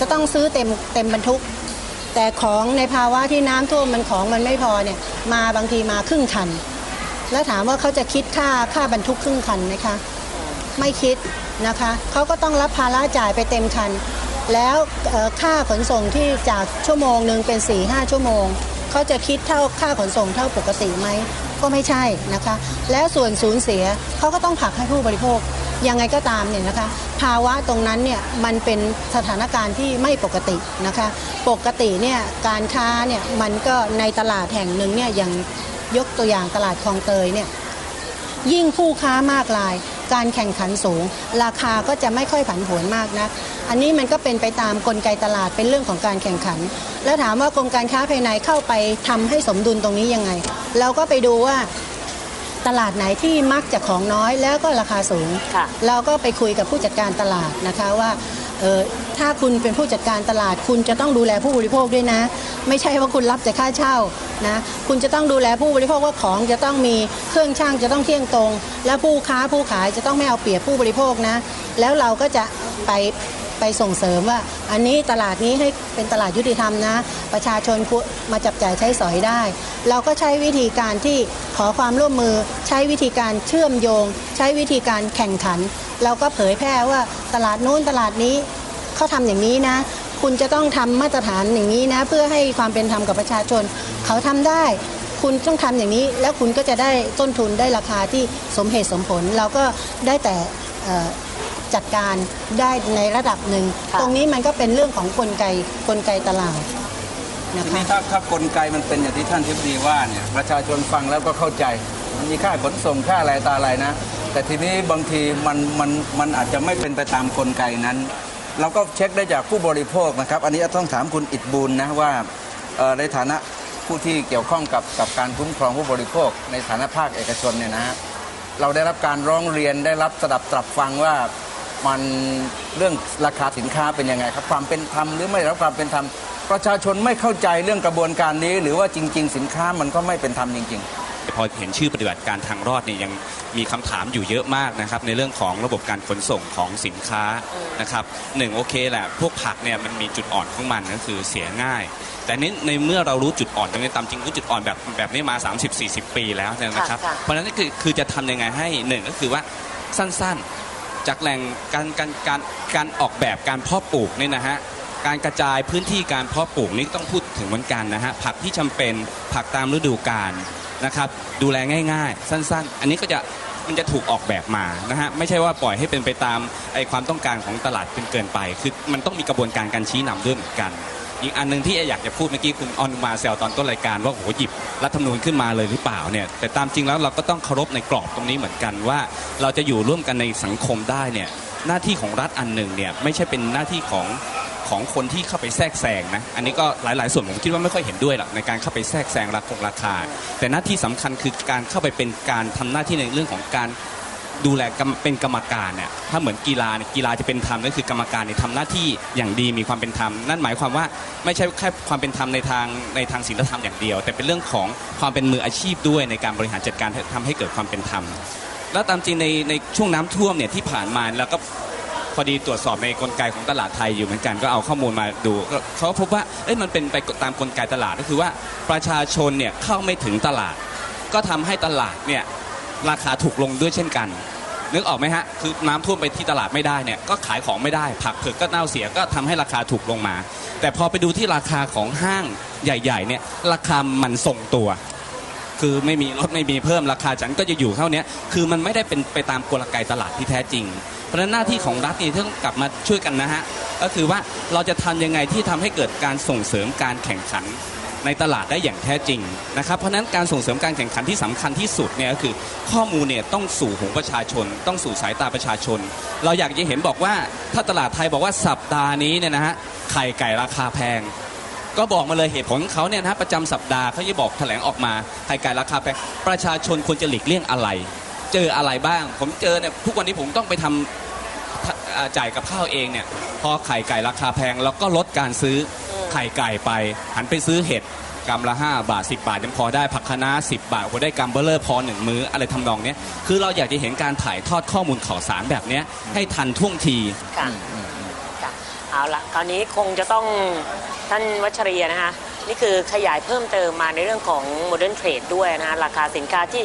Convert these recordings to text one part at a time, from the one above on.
จะต้องซื้อเต็มเต็มบรรทุก แต่ของในภาวะที่น้ำท่วมมันของมันไม่พอเนี่ยมาบางทีมาครึ่งคัน แล้วถามว่าเขาจะคิดค่าค่าบรรทุกครึ่งคันไหมคะ ไม่คิดนะคะเขาก็ต้องรับภาระจ่ายไปเต็มคัน แล้วค่าขนส่งที่จากชั่วโมงหนึ่งเป็น4ี่ห้าชั่วโมงเขาจะคิดเท่าค่าขนส่งเท่าปกติไหม ก็ไม่ใช่นะคะ แล้วส่วนสูญเสียเขาก็ต้องผลักให้ผู้บริโภค ยังไงก็ตามเนี่ยนะคะ ภาวะตรงนั้นเนี่ยมันเป็นสถานการณ์ที่ไม่ปกตินะคะ ปกติเนี่ยการค้าเนี่ยมันก็ในตลาดแห่งหนึ่งเนี่ยอย่างยกตัวอย่างตลาดคลองเตยเนี่ยยิ่งผู้ค้ามากราย การแข่งขันสูง ราคาก็จะไม่ค่อยผันผวนมากนะ อันนี้มันก็เป็นไปตามกลไกตลาดเป็นเรื่องของการแข่งขัน แล้วถามว่ากรมการค้าภายในเข้าไปทำให้สมดุลตรงนี้ยังไง เราก็ไปดูว่าตลาดไหนที่มักจะของน้อยแล้วก็ราคาสูงค่ะเราก็ไปคุยกับผู้จัดการตลาดนะคะว่าเออถ้าคุณเป็นผู้จัดการตลาด คุณจะต้องดูแลผู้บริโภคด้วยนะ ไม่ใช่ว่าคุณรับแต่ค่าเช่านะคุณจะต้องดูแลผู้บริโภคว่าของจะต้องมีเครื่องช่างจะต้องเที่ยงตรง และผู้ค้าผู้ขายจะต้องไม่เอาเปรียบผู้บริโภคนะ แล้วเราก็จะไป ไปส่งเสริมว่า อันนี้ตลาดนี้ให้เป็นตลาดยุติธรรมนะ ประชาชนมาจับจ่ายใช้สอยได้ เราก็ใช้วิธีการที่ขอความร่วมมือ ใช้วิธีการเชื่อมโยง ใช้วิธีการแข่งขัน เราก็เผยแพร่ว่าตลาดนู้นตลาดนี้เขาทำอย่างนี้นะคุณจะต้องทำมาตรฐานอย่างนี้นะ เพื่อให้ความเป็นธรรมกับประชาชน เขาทำได้ คุณต้องทำอย่างนี้ แล้วคุณก็จะได้ต้นทุนได้ราคาที่สมเหตุสมผล เราก็ได้แต่ จัดการได้ในระดับหนึ่งค่ะตรงนี้มันก็เป็นเรื่องของกลไกกลไกตลาดนะทีคะ นี้ถ้าถ้ากลไกมันเป็นอย่างที่ท่านทิบดีว่าเนี่ยประชาชนฟังแล้วก็เข้าใจมันมีค่าขนส่งค่าอะไรตาอะไรนะ แต่ทีนี้บางทีมันมันมันอาจจะไม่เป็นไปตามกลไกนั้น เราก็เช็คได้จากผู้บริโภคนะครับ อันนี้ต้องถามคุณอิดบูลนะว่าเอ่อในฐานะผู้ที่เกี่ยวข้องกับกับการคุ้มครองผู้บริโภค ในฐานะภาคเอกชนเนี่ยนะฮะ เราได้รับการร้องเรียนได้รับสดับตรับฟังว่า มันเรื่องราคาสินค้าเป็นยังไงครับ ความเป็นธรรมหรือไม่ได้รับความเป็นธรรมประชาชนไม่เข้าใจเรื่องกระบวนการนี้ หรือว่าจริง ๆ สินค้ามันก็ไม่เป็นธรรมจริง ๆ พอเห็นชื่อปฏิบัติการทางรอดเนี่ยยังมีคำถามอยู่เยอะมากนะครับในเรื่องของระบบการขนส่งของสินค้านะครับหนึ่งโอเคแหละพวกผักเนี่ยมันมีจุดอ่อนของมันก็คือเสียง่าย แต่นี้ในเมื่อเรารู้จุดอ่อนตรงนี้ตามจริงรู้จุดอ่อนแบบแบบนี้มา 30-40 ปีแล้วเนี่ยนะครับ ค่ะเพราะฉะนั้นคือคือจะทำยังไงให้หนึ่งก็คือว่าสั้นๆ จากแหล่งการการการการออกแบบการเพาะปลูกเนี่ยนะฮะการกระจายพื้นที่การเพาะปลูกนี่ต้องพูดถึงเหมือนกันนะฮะผักที่จำเป็นผักตามฤดูกาลนะครับดูแลง่ายๆ สั้นๆ อันนี้ก็จะมันจะถูกออกแบบมานะฮะไม่ใช่ว่าปล่อยให้เป็นไปตามไอความต้องการของตลาดเป็นเกินไป คือมันต้องมีกระบวนการการชี้นำด้วยเหมือนกัน อีกอันหนึ่งที่อยากจะพูดเมื่อกี้คุณออนมาแซวตอนต้นรายการว่าโหหยิบรัฐธรรมนูญขึ้นมาเลยหรือเปล่าเนี่ยแต่ตามจริงแล้วเราก็ต้องเคารพในกรอบตรงนี้เหมือนกันว่า เราจะอยู่ร่วมกันในสังคมได้เนี่ยหน้าที่ของรัฐอันหนึ่งเนี่ยไม่ใช่เป็นหน้าที่ของของคนที่เข้าไปแทรกแซงนะ อันนี้ก็หลายๆ ส่วนผมคิดว่าไม่ค่อยเห็นด้วยหรอกในการเข้าไปแทรกแซงราคงราคา แต่หน้าที่สำคัญคือการเข้าไปเป็นการทำหน้าที่ในเรื่องของการ ดูแลกรรมเป็นกรรมการเนี่ยถ้าเหมือนกีฬาเนี่ยกีฬาจะเป็นธรรมก็คือกรรมการเนี่ยทำหน้าที่อย่างดีมีความเป็นธรรมนั่นหมายความว่าไม่ใช่แค่ความเป็นธรรมในทางในทางศีลธรรมอย่างเดียว แต่เป็นเรื่องของความเป็นมืออาชีพด้วยในการบริหารจัดการทำให้เกิดความเป็นธรรมแล้วตามจริงในในช่วงน้ำท่วมเนี่ยที่ผ่านมาแล้วก็พอดีตรวจสอบในกลไกของตลาดไทยอยู่เหมือนกันก็เอาข้อมูลมาดูเขาพบว่าเอ้ยมันเป็นไปตามกลไกตลาดก็คือว่าประชาชนเนี่ยเข้าไม่ถึงตลาด ก็ทำให้ตลาดเนี่ย ราคาถูกลงด้วยเช่นกัน นึกออกไหมฮะ คือน้ำท่วมไปที่ตลาดไม่ได้เนี่ยก็ขายของไม่ได้ ผักเผือกก็เน่าเสียก็ทำให้ราคาถูกลงมา แต่พอไปดูที่ราคาของห้างใหญ่ๆเนี่ยราคามันทรงตัว คือไม่มีลดไม่มีเพิ่มราคาฉันก็จะอยู่เท่านี้คือมันไม่ได้เป็นไปตามกลไกตลาดที่แท้จริงเพราะนั้นหน้าที่ของรัฐนี่ที่ต้องกลับมาช่วยกันนะฮะก็คือว่าเราจะทำยังไงที่ทำให้เกิดการส่งเสริมการแข่งขัน ในตลาดได้อย่างแท้จริงนะครับ เพราะนั้นการส่งเสริมการแข่งขันที่สำคัญที่สุดเนี่ยก็คือข้อมูลเนี่ยต้องสู่หูประชาชน ต้องสู่สายตาประชาชน เราอยากจะเห็นบอกว่าถ้าตลาดไทยบอกว่าสัปดาห์นี้เนี่ยนะฮะไข่ไก่ราคาแพง ก็บอกมาเลยเหตุผลของเขาเนี่ยนะฮะประจำสัปดาห์เขาจะบอกแถลงออกมาไข่ไก่ราคาแพงประชาชนควรจะหลีกเลี่ยงอะไร เจออะไรบ้าง ผมเจอเนี่ยทุกวันนี้ผมต้องไปทำอ่าจ่ายกับข้าวเองเนี่ยพอไข่ไก่ราคาแพงเราก็ลดการซื้อ ไข่ไก่ไป หันไปซื้อเห็ดกำละ 5 บาท 10 บาทยังพอได้ผักคะน้า10 บาทก็ได้กำเบลเลอร์พอหนึ่งมื้ออะไรทำนองเนี้ยคือเราอยากจะเห็นการถ่ายทอดข้อมูลข่าวสารแบบเนี้ยให้ทันท่วงที ค่ะค่ะเอาละคราวนี้คงจะต้องท่านวัชรีนะคะ นี่คือขยายเพิ่มเติมมาในเรื่องของโมเดิร์นเทรดด้วยนะคะราคาสินค้าที่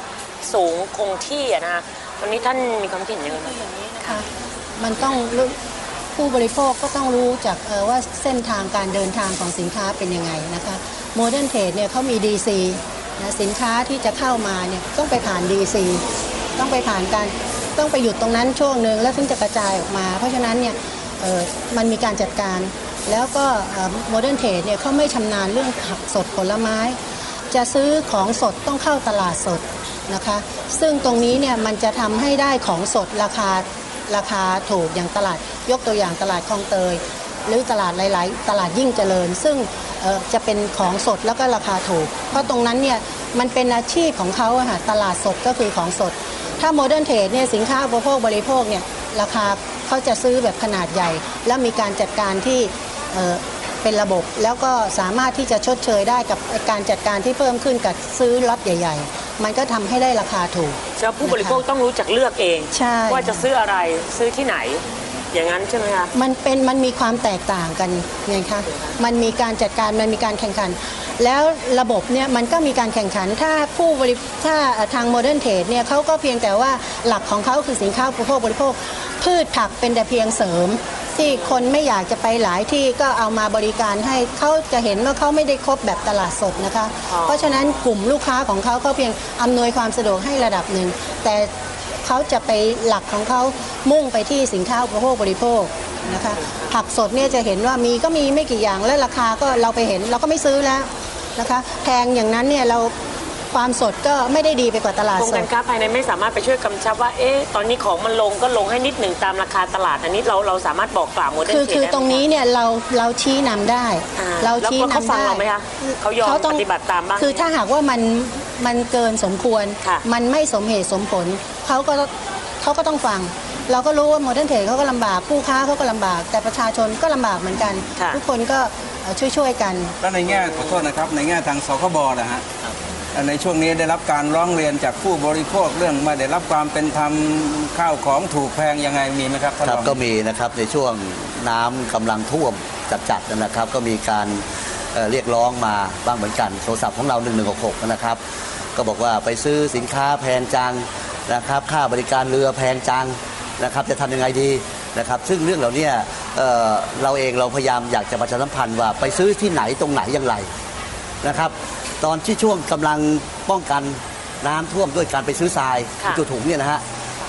สูงคงที่อะนะคะวันนี้ท่านมีความคิดเห็นยังไงบ้าง ค่ะมันต้องรู้ ผู้บริโภคก็ต้องรู้จากว่าเส้นทางการเดินทางของสินค้าเป็นยังไงนะคะโมเดิร์นเทรดเนี่ยเขามี DC นะสินค้าที่จะเข้ามาเนี่ยต้องไปผ่าน DC ต้องไปผ่านการต้องไปหยุดตรงนั้นช่วงหนึ่งแล้วถึงจะกระจายออกมา เพราะฉะนั้นเนี่ยมันมีการจัดการ แล้วก็โมเดิร์นเทรดเนี่ยเขาไม่ชำนาญเรื่องผักสดผลไม้ จะซื้อของสดต้องเข้าตลาดสดนะคะ ซึ่งตรงนี้เนี่ยมันจะทำให้ได้ของสดราคาราคาถูกอย่างตลาด ยกตัวอย่างตลาดคลองเตย หรือตลาดหลาย ๆ ตลาดยิ่งเจริญ ซึ่งเอ่อจะเป็นของสดแล้วก็ราคาถูก เพราะตรงนั้นเนี่ยมันเป็นอาชีพของเขาอะค่ะตลาดสดก็คือของสด ถ้าโมเดิร์นเทรดเนี่ยสินค้าอุปโภคบริโภคเนี่ยราคาเขาจะซื้อแบบขนาดใหญ่ แล้วมีการจัดการที่เอ่อเป็นระบบแล้วก็สามารถที่จะชดเชยได้กับการจัดการที่เพิ่มขึ้นกับซื้อล็อตใหญ่ ๆ มันก็ทำให้ได้ราคาถูกฉะนั้นผู้บริโภคต้องรู้จักเลือกเองใช่ว่าจะซื้ออะไรซื้อที่ไหน อย่างนั้นใช่ไหมคะ มันเป็นมันมีความแตกต่างกันไงคะมันมีการจัดการมันมีการแข่งขัน แล้วระบบเนี่ยมันก็มีการแข่งขันถ้าผู้บริถ้าทางโมเดิร์นเทรดเนี่ยเขาก็เพียงแต่ว่าหลักของเขาคือสินค้าอุปโภคบริโภค พืชผักเป็นแต่เพียงเสริม ที่คนไม่อยากจะไปหลายที่ก็เอามาบริการให้เขาจะเห็นว่าเขาไม่ได้ครบแบบตลาดสดนะคะ เพราะฉะนั้นกลุ่มลูกค้าของเขาเขาเพียงอำนวยความสะดวกให้ระดับหนึ่งแต่ เขาจะไปหลักของเขามุ่งไปที่สินค้าอุปโภคบริโภคนะคะผักสดเนี่ยจะเห็นว่ามีก็มีไม่กี่อย่างและราคาก็เราไปเห็นเราก็ไม่ซื้อแล้วนะคะแพงอย่างนั้นเนี่ยเราความสดก็ไม่ได้ดีไปกว่าตลาดกรมสกาดรค้าภายในไม่สามารถไปช่วยกำชับว่า เอ๊ะ ตอนนี้ของมันลงก็ลงให้นิดหนึ่งตามราคาตลาด อันนี้เราเราสามารถบอกกล่าวโมเดิร์นคือเทรดคือได้ไหมตรงนี้เนี่ยเราเราชี้นำได้อ่าเราชี้แล้วเขานำฟังได้เราไหมคะเขายอมต้งปฏิบัติตามบ้างไหมคือถ้าหากว่ามัน มันเกินสมควร ค่ะ มันไม่สมเหตุสมผลเขาก็เขาก็ต้องฟัง เราก็รู้ว่าโมเดิร์นเทรดเขาก็ลำบากผู้ค้าเขาก็ลำบาก แต่ประชาชนก็ลำบากเหมือนกัน ค่ะ ทุกคนก็ช่วยช่วยๆกัน แล้วในแง่ขอโทษนะครับ ในแง่ทางสคบนะฮะในช่วงนี้ได้รับการร้องเรียนจากผู้บริโภคเรื่องไม่ได้รับความเป็นธรรมข้าวของถูกแพงยังไงมีไหมครับท่านครับรอง ก็มีนะครับในช่วงน้ำกำลังท่วมจัดๆนะครับ ก็มีการเอ่อ เรียกร้องมาบ้างเหมือนกัน โทรศัพท์ของเรา 1166 นะครับ ก็บอกว่าไปซื้อสินค้าแพงจังนะครับ ค่าบริการเรือแพงจังนะครับ จะทำยังไงดีนะครับ ซึ่งเรื่องเหล่านี้เอ่อเราเองเราพยายามอยากจะประชาสัมพันธ์ว่าไปซื้อที่ไหนตรงไหนอย่างไรนะครับ ตอนที่ช่วงกำลังป้องกันน้ำท่วมด้วยการไปซื้อทรายจุดถุงเนี่ยนะฮะ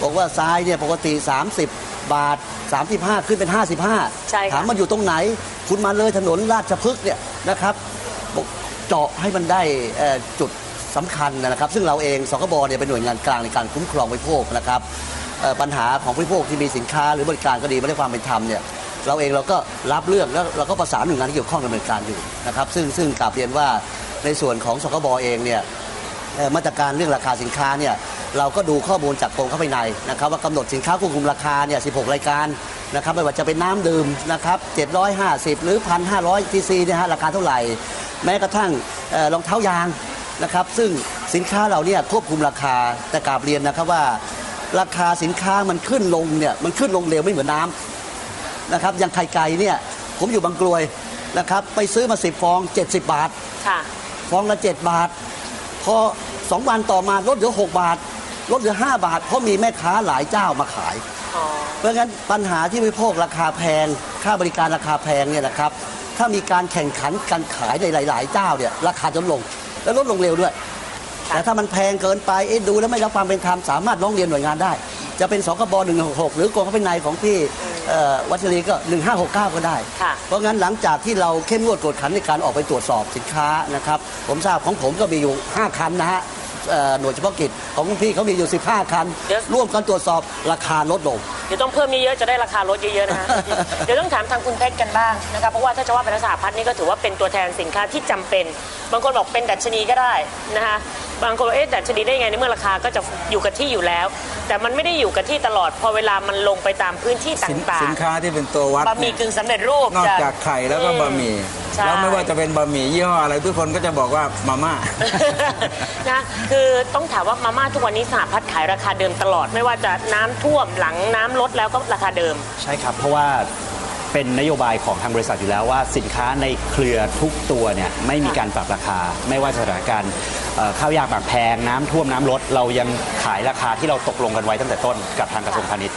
บอกว่าทรายเนี่ยปกติ 30 บาท 35 ขึ้นเป็น 55 ใช่ค่ะ ถามมันอยู่ตรงไหน คุณมาเลยถนนราชพฤกษ์เนี่ยนะครับบอกเจาะให้มันได้เอ่อจุดสำคัญนะครับ ซึ่งเราเองสคบเนี่ยเป็นหน่วยงานกลางในการคุ้มครองบริโภคนะครับเอ่อปัญหาของบริโภคที่มีสินค้าหรือบริการก็ดีไม่ได้ความเป็นธรรมเนี่ยเราเองเราก็รับเรื่องแล้วเราก็ประสานหน่วยงานที่เกี่ยวข้องดำเนินการอยู่นะครับ ซึ่งซึ่งกลับเรียนว่าในส่วนของสคบเองเนี่ย เอ่อมาตรการเรื่องราคาสินค้าเนี่ย เราก็ดูข้อมูลจากกรมข้าภายในนะครับว่ากำหนดสินค้าควบคุมราคาเนี่ย 16 รายการนะครับไม่ว่าจะเป็นน้ำดื่มนะครับ 750 หรือ 1,500ทีซีเนี่ยฮะราคาเท่าไหร่ แม้กระทั่งเอ่อรองเท้ายางนะครับซึ่งสินค้าเราเนี่ยควบคุมราคาแต่กราบเรียนนะครับว่า ราคาสินค้ามันขึ้นลงเนี่ยมันขึ้นลงเร็วไม่เหมือนน้ำนะครับอย่างไข่ไก่เนี่ยผมอยู่บางกลวยนะครับไปซื้อมา 10 ฟอง 70 บาทค่ะฟองละ 7 บาท พอสองวันต่อมาลดเหลือ 6 บาท ลดเหลือ 5 บาท เพราะมีแม่ค้าหลายเจ้ามาขายอ๋อเพราะงั้นปัญหาที่บริโภคราคาแพง ค่าบริการราคาแพงเนี่ยนะครับ ถ้ามีการแข่งขันการขายในหลาย ๆ เจ้าเนี่ยราคาจะลดลง และลดลงเร็วด้วย แต่ถ้ามันแพงเกินไปเอ๊ะดูแล้วไม่รับความเป็นธรรมสามารถร้องเรียนหน่วยงานได้ จะเป็นสคบ166 หรือกรมข้าภายในของพี่เอ่อวัชรีก็ 1569 ก็ได้ค่ะเพราะงั้นหลังจากที่เราเข้มงวดกวดขันในการออกไปตรวจสอบสินค้านะครับ ผมทราบของผมก็มีอยู่ 5 คันนะฮะเอ่อ หน่วยเฉพาะกิจของพี่เขามีอยู่ 15 คัน เดี๋ยว ร่วมกันตรวจสอบราคาลดลง เดี๋ยวต้องเพิ่มเยอะๆจะได้ราคาลดเยอะๆนะฮะ เดี๋ยวต้องถามทางคุณเพชรกันบ้างนะครับเพราะว่าถ้าจะว่าเป็นสหพัฒน์นี่ก็ถือว่าเป็นตัวแทนสินค้าที่จำเป็น บางคนบอกเป็นดัชนีก็ได้นะคะ บางคนบอกเอ๊ะดัชนีได้ไงในเมื่อราคาก็จะอยู่กับที่อยู่แล้ว แต่มันไม่ได้อยู่กับที่ตลอด พอเวลามันลงไปตามพื้นที่ตสิน่างสินค้าที่เป็นตัววัดๆบะหมี่เนี่ยกึ่งสำเร็จรูปนอกจากไข่แล้วก็บะหมี่ใช่ แล้วไม่ว่าจะเป็นบะหมี่ยี่ห้ออะไรทุกคนก็จะบอกว่ามาม่า นะคือต้องถามว่ามาม่าทุกวันนี้สหพัฒน์ขายราคาเดิมตลอด ไม่ว่าจะน้ำท่วมหลังน้ำลดแล้วก็ราคาเดิม ใช่ครับ เพราะว่าเป็นนโยบายของทางบริษัทอยู่แล้วว่าสินค้าในเครือทุกตัวเนี่ยไม่มีการปรับราคา ไม่ว่าสถานการณ์เอ่อ ข้าวยากหมากแพงน้ำท่วมน้ำลดเรายังขายราคาที่เราตกลงกันไว้ตั้งแต่ต้นกับทางกระทรวงพาณิชย์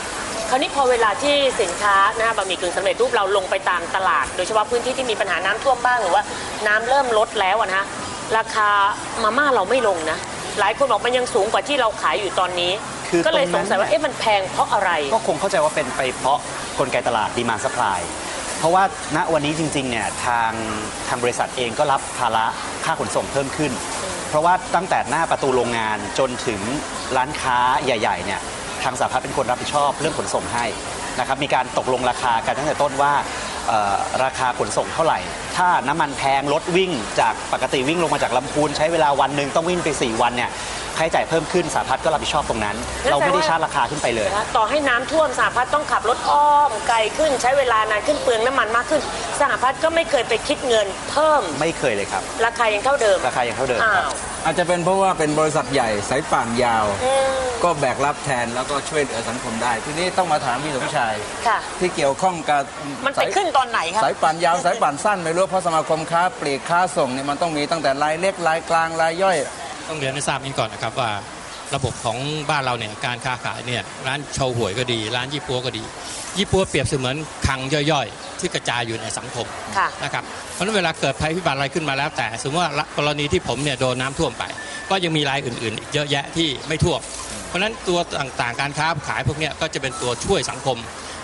คราวนี้พอเวลาที่สินค้านะคะบะหมี่กึ่งสำเร็จรูปเราลงไปตามตลาด โดยเฉพาะพื้นที่ที่มีปัญหาน้ำท่วมบ้างหรือว่าน้ำเริ่มลดแล้วอะนะราคามาม่าเราไม่ลงนะ หลายคนบอกมันยังสูงกว่าที่เราขายอยู่ตอนนี้ คือก็เลยตรงสนั้งนสัยว่าเอ๊ะมันแพงเพราะอะไร ก็คงเข้าใจว่าเป็นไปเพราะกลไกตลาดดีมา s ั p พลายเพราะว่าณวันนี้จริงๆเนี่ยทางทางบริษัทเองก็รับภาระค่าขนส่งเพิ่มขึ้น เพราะว่าตั้งแต่หน้าประตูโรงงานจนถึงร้านค้าใหญ่ๆเนี่ยทางสาพัฒน์เป็นคนรับผิดชอบเรื่องขนส่งให้นะครับมีการตกลงราคากันตั้งแต่ต้นว่าราคาขนส่งเท่าไหร่ ถ้าน้ำมันแพงรถวิ่งจากปกติวิ่งลงมาจากลำพูนใช้เวลาวันหนึ่งต้องวิ่งไป 4 วันเนี่ย ค่าใช้จ่ายเพิ่มขึ้นสาพัฒน์ก็รับผิดชอบตรงนั้น เราไม่ได้ชาร์จราคาขึ้นไปเลยนะต่อให้น้ำท่วมสหพัฒน์ต้องขับรถอ้อมไกลขึ้นใช้เวลานานขึ้นเปลืองน้ำมันมากขึ้น สหพัฒน์ก็ไม่เคยไปคิดเงินเพิ่มไม่เคยเลยครับ ราคายังเท่าเดิมราคายังเท่าเดิมครับอ้าวอาจจะเป็นเพราะว่าเป็นบริษัทใหญ่สายป่านยาว อืมก็แบกรับแทนแล้วก็ช่วยเหลือสังคมได้ ทีนี้ต้องมาถามพี่สมชาย ค่ะ ที่เกี่ยวข้องกับมันไปสายขึ้นตอนไหนครับสายป่านยาวสายป่านสั้นไม่รู้เพราะสมาคมค้าปลีกค้าส่งเนี่ยมันต้องมีตั้งแต่รายเล็กรายกลางรายย่อย ต้องเรียนให้ทราบนี้ก่อนนะครับว่าระบบของบ้านเราเนี่ยการค้าขายเนี่ยร้านโชว์หวยก็ดี ร้านยี่ปัวก็ดี ยี่ปัวเปรียบเสมือนคลังย่อยๆ ที่กระจายอยู่ในสังคมค่ะนะครับเพราะฉะนั้นเวลาเกิดภัยพิบัติอะไรขึ้นมาแล้วแต่ สมมติว่ากรณีที่ผมเนี่ยโดนน้ำท่วมไป ก็ยังมีรายอื่นๆอีกเยอะแยะที่ไม่ท่วม เพราะฉะนั้นตัวต่างๆการค้าขายพวกเนี้ยก็จะเป็นตัวช่วยสังคม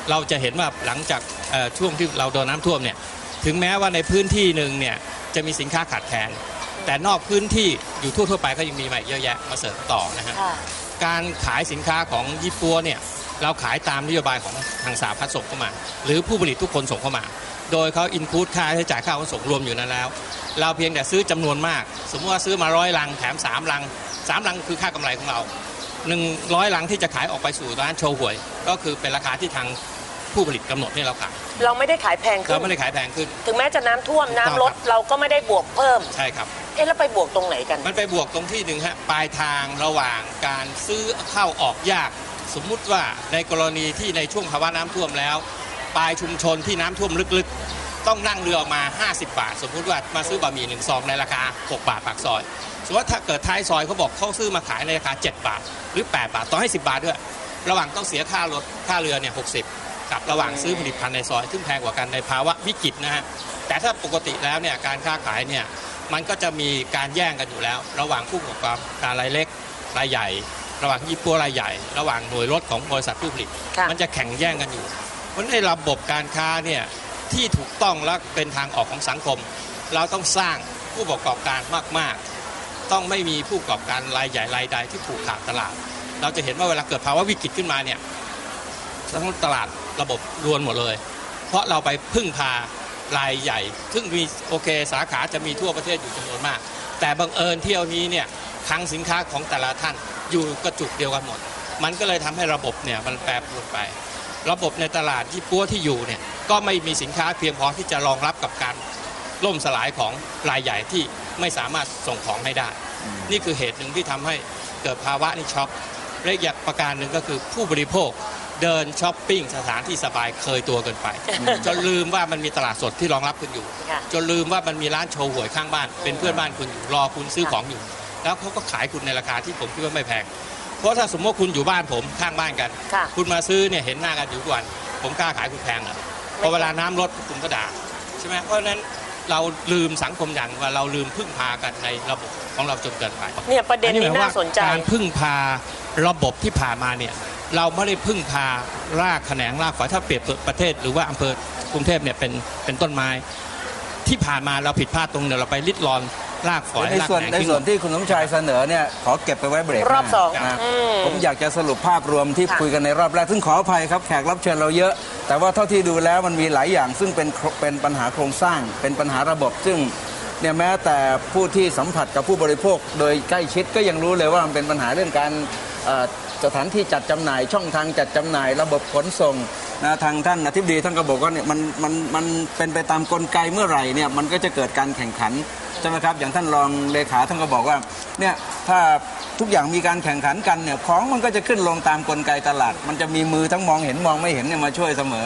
เราจะเห็นว่าหลังจากเอ่อช่วงที่เราโดนน้ำท่วมเนี่ยถึงแม้ว่าในพื้นที่หนึ่งเนี่ยจะมีสินค้าขาดแคลน แต่นอกพื้นที่อยู่ทั่วๆไปก็ยังมีมาอีกเยอะแยะมาเสริมต่อนะฮะค่ะการขายสินค้าของยี่ปัวเนี่ยเราขายตามนโยบายของทางสาพัฒน์ส่งเข้ามา หรือผู้ผลิตทุกคนส่งเข้ามา โดยเขาอินคูดค่าใช้จ่ายค่าขนส่งรวมอยู่นั้นแล้ว เราเพียงแต่ซื้อจำนวนมาก สมมติว่าซื้อมาร้อยลังแถมสามลังสามลังคือค่ากำไรของเราหนึ่งร้อยลังที่จะขายออกไปสู่ร้านโชว์หวย ก็คือเป็นราคาที่ทางผู้ผลิตกำหนดให้เราขายเราไม่ได้ขายแพงขึ้เรานไม่ได้ขายแพงขึ้น ถึงแม้จะน้ำท่วมน้ำถูกต้องลดครับเราก็ไม่ได้บวกเพิ่มใช่ครับ เอ๊ะแล้วไปบวกตรงไหนกัน มันไปบวกตรงที่หนึ่งฮะปลายทางระหว่างการซื้อเข้าออกยาก สมมุติว่าในกรณีที่ในช่วงภาวะน้ำท่วมแล้ว ปลายชุมชนที่น้ำท่วมลึกๆ ต้องนั่งเรือออกมา 50 บาท สมมุติว่ามาซื้อบะหมี่หนึ่งซองในราคา 6 บาทปากซอย สมมติว่าถ้าเกิดท้ายซอยเขาบอกเขาซื้อมาขายในราคา 7 บาท หรือ 8 บาท ต้องให้ 10 บาทด้วย ระหว่างต้องเสียค่ารถค่าเรือเนี่ย60กับระหว่างซื้อผลิตภัณฑ์ในซอยซึ่งแพงกว่ากันในภาวะวิกฤตนะฮะแต่ถ้าปกติแล้วเนี่ยการค้าขายเนี่ย มันก็จะมีการแย่งกันอยู่แล้ว ระหว่างผู้ประกอบการรายเล็กรายใหญ่ ระหว่างยี่ปัวรายใหญ่ ระหว่างหน่วยรถของบริษัทผู้ผลิตค่ะมันจะแข่งแย่งกันอยู่เพราะในระบบการค้าเนี่ยที่ถูกต้องและเป็นทางออกของสังคม เราต้องสร้างผู้ประกอบการมาก ๆ ต้องไม่มีผู้ประกอบการรายใหญ่รายใดที่ผูกขาดตลาด เราจะเห็นว่าเวลาเกิดภาวะวิกฤตขึ้นมาเนี่ยทั้งตลาดระบบรวนหมดเลย เพราะเราไปพึ่งพา รายใหญ่ ซึ่งมีโอเคสาขาจะมีทั่วประเทศอยู่จำนวนมาก แต่บังเอิญเที่ยวนี้เนี่ยคลังสินค้าของแต่ละท่านอยู่กระจุกเดียวกันหมด มันก็เลยทำให้ระบบเนี่ยมันแปรปรวนไป ระบบในตลาดยี่ปัวที่อยู่เนี่ยก็ไม่มีสินค้าเพียงพอที่จะรองรับกับการล่มสลายของรายใหญ่ที่ไม่สามารถส่งของให้ได้ นี่คือเหตุหนึ่งที่ทำให้เกิดภาวะนี่ช็อกและอีกอย่างประการหนึ่งก็คือผู้บริโภค เดินช้อปปิ้งสถานที่สบายเคยตัวเกินไป จนลืมว่ามันมีตลาดสดที่รองรับคุณอยู่ ค่ะจนลืมว่ามันมีร้านโชว์หวยข้างบ้าน เป็นเพื่อนบ้านคุณอยู่รอคุณซื้อของอยู่ แล้วเขาก็ขายคุณในราคาที่ผมคิดว่าไม่แพง เพราะถ้าสมมติว่าคุณอยู่บ้านผมข้างบ้านกัน ค่ะ คุณมาซื้อเนี่ยเห็นหน้ากันอยู่ทุกวัน ผมกล้าขายคุณแพงเหรอพอเวลาน้ำลดคุณก็ด่าใช่ไหมเพราะฉะนั้นเราลืมสังคมอย่างว่าเราลืมพึ่งพากันในระบบของเราจนเกินไป เนี่ยประเด็นนี้หมยน่าสนใจการพึ่งพาระบบที่ผ่านมาเนี่ย เราไม่ได้พึ่งพารากแขนงรากฝอยถ้าเปรียบประเทศ หรือว่าอำเภอกรุงเทพเนี่ยเป็นเป็นต้นไม้ ที่ผ่านมาเราผิดพลาดตรงเนี่ยเราไปลิดรอนรากฝอยในรากส่วนแขนงในทิ้งส่วนที่คุณสมชายเสนอเนี่ยขอเก็บไปไว้เบรกหน้ารอบสองนะอืมผมอยากจะสรุปภาพรวมที่ค่ะ คุยกันในรอบแรกซึ่งขออภัยครับแขกรับเชิญเราเยอะ แต่ว่าเท่าที่ดูแล้วมันมีหลายอย่าง ซึ่งเป็นเป็นปัญหาโครงสร้าง เป็นปัญหาระบบ ซึ่งเนี่ยแม้แต่ผู้ที่สัมผัสกับผู้บริโภค โดยใกล้ชิดก็ยังรู้เลยว่ามันเป็นปัญหาเรื่องการเอ่อ สถานที่จัดจำหน่าย ช่องทางจัดจำหน่าย ระบบขนส่งนะทางท่านอธิบดีท่านก็บอกว่าเนี่ยมันมันมันเป็นไปตามกลไกเมื่อไหร่เนี่ยมันก็จะเกิดการแข่งขันใช่ไหมครับอย่างท่านรองเลขาท่านก็บอกว่าเนี่ยถ้าทุกอย่างมีการแข่งขันกันเนี่ยของมันก็จะขึ้นลงตามกลไกตลาด มันจะมีมือทั้งมองเห็นมองไม่เห็นเนี่ยมาช่วยเสมอ